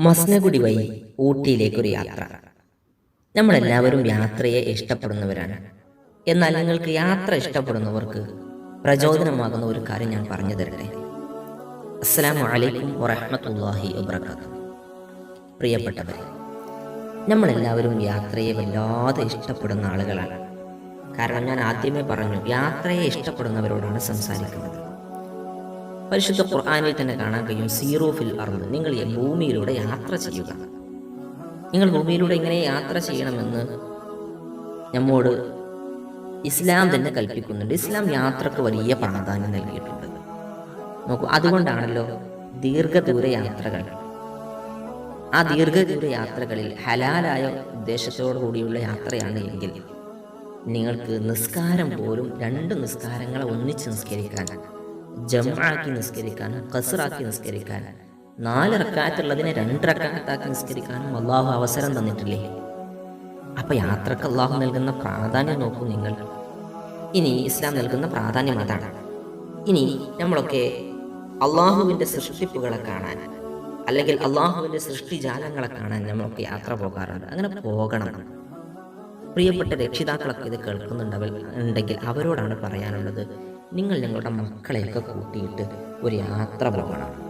മസ്നഗുഡി വഴി ഊട്ടിയിലേക്കൊരു യാത്ര. നമ്മളെല്ലാവരും യാത്രയെ ഇഷ്ടപ്പെടുന്നവരാണ്. എന്നാൽ നിങ്ങൾക്ക് യാത്ര ഇഷ്ടപ്പെടുന്നവർക്ക് പ്രചോദനമാകുന്ന ഒരു കാര്യം ഞാൻ പറഞ്ഞു തരട്ടെ. അസ്സാം അലൈക്കും വറഹ്മത്തുള്ളാഹി വബറകാതുഹു. പ്രിയപ്പെട്ടവരെ നമ്മളെല്ലാവരും യാത്രയെ വല്ലാതെ ഇഷ്ടപ്പെടുന്ന ആളുകളാണ്. കാരണം ഞാൻ ആദ്യമേ പറഞ്ഞു യാത്രയെ ഇഷ്ടപ്പെടുന്നവരോടാണ് സംസാരിക്കുന്നത്. പരിശുദ്ധ ഖുർആാനിൽ തന്നെ കാണാൻ കഴിയും. സീറോ ഫിൽ നിങ്ങൾ ഈ ഭൂമിയിലൂടെ യാത്ര ചെയ്യുക. നിങ്ങൾ ഭൂമിയിലൂടെ ഇങ്ങനെ യാത്ര ചെയ്യണമെന്ന് നമ്മോട് ഇസ്ലാം തന്നെ കൽപ്പിക്കുന്നുണ്ട്. ഇസ്ലാം യാത്രയ്ക്ക് വലിയ പ്രാധാന്യം നൽകിയിട്ടുണ്ട്. നോക്കൂ അതുകൊണ്ടാണല്ലോ ദീർഘദൂര യാത്രകൾ. ആ ദീർഘദൂര യാത്രകളിൽ ഹലാലായ ഉദ്ദേശത്തോടു കൂടിയുള്ള യാത്രയാണ് എങ്കിൽ നിങ്ങൾക്ക് നിസ്കാരം പോലും രണ്ട് നിസ്കാരങ്ങളെ ഒന്നിച്ച് നിസ്കരിക്കാൻ ജമാക്കി നിസ്കരിക്കാൻ കസറാക്കി നിസ്കരിക്കാൻ നാല് റക്കാത്തുള്ളതിനെ രണ്ട് റക്കാത്താക്കി നിസ്കരിക്കാനും അള്ളാഹു അവസരം തന്നിട്ടില്ലേ? അപ്പൊ യാത്രയ്ക്ക് അള്ളാഹു നൽകുന്ന പ്രാധാന്യം നോക്കൂ നിങ്ങൾ. ഇനി ഇസ്ലാം നൽകുന്ന പ്രാധാന്യം അതാണ്. ഇനി നമ്മളൊക്കെ അള്ളാഹുവിന്റെ സൃഷ്ടിപ്പുകളെ കാണാൻ അല്ലെങ്കിൽ അള്ളാഹുവിന്റെ സൃഷ്ടിജാലങ്ങളെ കാണാൻ നമ്മളൊക്കെ യാത്ര പോകാറുണ്ട്. അങ്ങനെ പോകണം. പ്രിയപ്പെട്ട രക്ഷിതാക്കളൊക്കെ ഇത് കേൾക്കുന്നുണ്ടെങ്കിൽ ഉണ്ടെങ്കിൽ അവരോടാണ് പറയാനുള്ളത്. നിങ്ങൾ നിങ്ങളുടെ മക്കളെയൊക്കെ കൂട്ടിയിട്ട് ഒരു യാത്ര പോകണം.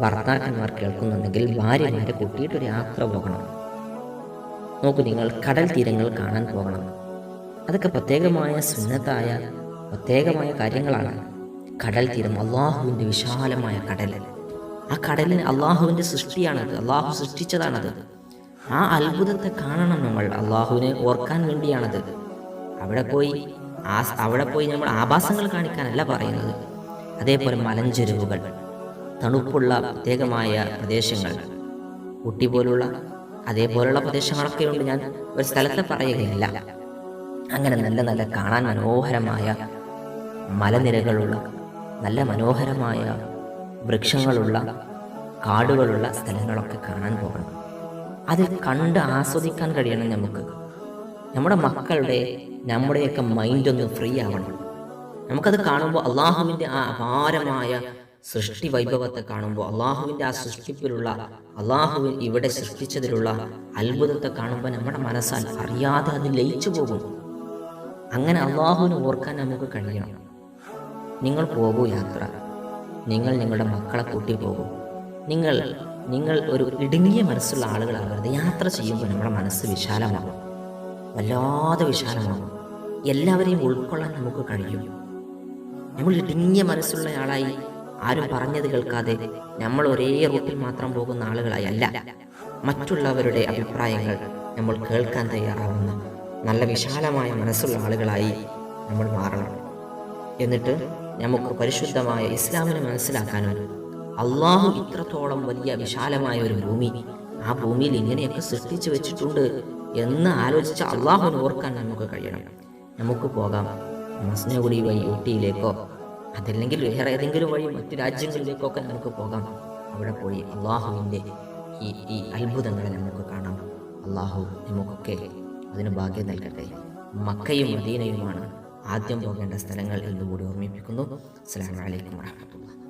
ഭർത്താക്കന്മാർ കേൾക്കുന്നുണ്ടെങ്കിൽ ഭാര്യമാരെ കൂട്ടിയിട്ട് ഒരു യാത്ര പോകണം. നോക്കൂ നിങ്ങൾ കടൽ തീരങ്ങൾ കാണാൻ പോകണം. അതൊക്കെ പ്രത്യേകമായ സുന്നത്തായ പ്രത്യേകമായ കാര്യങ്ങളാണ്. കടൽ തീരം അള്ളാഹുവിന്റെ വിശാലമായ കടൽ. ആ കടലിന് അള്ളാഹുവിന്റെ സൃഷ്ടിയാണത്. അള്ളാഹു സൃഷ്ടിച്ചതാണത്. ആ അത്ഭുതത്തെ കാണണം നമ്മൾ. അള്ളാഹുവിനെ ഓർക്കാൻ വേണ്ടിയാണത്. അവിടെ പോയി ആ അവിടെ പോയി നമ്മൾ ആഭാസങ്ങൾ കാണിക്കാനല്ല പറയുന്നത്. അതേപോലെ മലഞ്ചെരുവുകൾ തണുപ്പുള്ള പ്രത്യേകമായ പ്രദേശങ്ങൾ ഊട്ടി പോലുള്ള അതേപോലുള്ള പ്രദേശങ്ങളൊക്കെ ഉണ്ട്. ഞാൻ ഒരു സ്ഥലത്ത് പറയുകയില്ല. അങ്ങനെ നല്ല നല്ല കാണാൻ മനോഹരമായ മലനിരകളുള്ള നല്ല മനോഹരമായ വൃക്ഷങ്ങളുള്ള കാടുകളുള്ള സ്ഥലങ്ങളൊക്കെ കാണാൻ പോകണം. അത് കണ്ട് ആസ്വദിക്കാൻ കഴിയണം നമുക്ക്. നമ്മുടെ മക്കളുടെ നമ്മുടെയൊക്കെ മൈൻഡ് ഒന്ന് ഫ്രീ ആവണം. നമുക്കത് കാണുമ്പോൾ അള്ളാഹുവിന്റെ ആ അപാരമായ സൃഷ്ടി വൈഭവത്തെ കാണുമ്പോൾ അള്ളാഹുവിന്റെ ആ സൃഷ്ടിപ്പിലുള്ള അള്ളാഹുവിൻ ഇവിടെ സൃഷ്ടിച്ചതിലുള്ള അത്ഭുതത്തെ കാണുമ്പോൾ നമ്മുടെ മനസ്സാൽ അറിയാതെ അത് ലയിച്ചു പോകും. അങ്ങനെ അള്ളാഹുവിനെ ഓർക്കാൻ നമുക്ക് കഴിയണം. നിങ്ങൾ പോകൂ യാത്ര. നിങ്ങൾ നിങ്ങളുടെ മക്കളെ കൂട്ടി പോകും. നിങ്ങൾ നിങ്ങൾ ഒരു ഇടുങ്ങിയ മനസ്സുള്ള ആളുകളാകരുത് യാത്ര ചെയ്യുമ്പോൾ നമ്മുടെ മനസ്സ് വിശാലമാകും. വല്ലാതെ വിശാലമാണ് എല്ലാവരെയും ഉൾക്കൊള്ളാൻ നമുക്ക് കഴിയും. നമ്മൾ ഇടുങ്ങിയ മനസ്സുള്ള ആളായി ആരും പറഞ്ഞത് കേൾക്കാതെ നമ്മൾ ഒരേ റൂട്ടിൽ മാത്രം പോകുന്ന ആളുകളായി അല്ല മറ്റുള്ളവരുടെ അഭിപ്രായങ്ങൾ നമ്മൾ കേൾക്കാൻ തയ്യാറാവുന്ന നല്ല വിശാലമായ മനസ്സുള്ള ആളുകളായി നമ്മൾ മാറണം. എന്നിട്ട് നമുക്ക് പരിശുദ്ധമായ ഇസ്ലാമിനെ മനസ്സിലാക്കാനും അള്ളാഹു ഇത്രത്തോളം വലിയ വിശാലമായ ഒരു ഭൂമി ആ ഭൂമിയിൽ ഇങ്ങനെയൊക്കെ സൃഷ്ടിച്ചു വെച്ചിട്ടുണ്ട് എന്ന് ആലോചിച്ച് അള്ളാഹുവിനെ ഓർക്കാൻ നമുക്ക് കഴിയണം. നമുക്ക് പോകാം. മസ്നഗുഡി വഴി ഊട്ടിയിലേക്കോ അതല്ലെങ്കിൽ വേറെ ഏതെങ്കിലും വഴി മറ്റു രാജ്യങ്ങളിലേക്കോ ഒക്കെ നമുക്ക് പോകാം. അവിടെ പോയി അള്ളാഹുവിന്റെ ഈ ഈ അത്ഭുതങ്ങളെ നമുക്ക് കാണാം. അള്ളാഹു നമുക്കൊക്കെ അതിന് ഭാഗ്യം നൽകട്ടെ. മക്കയും മദീനയുമാണ് ആദ്യം പോകേണ്ട സ്ഥലങ്ങൾ എന്നുകൂടി ഓർമ്മിപ്പിക്കുന്നു. അസ്സാം വലൈക്കും വാഹമത്തുള്ള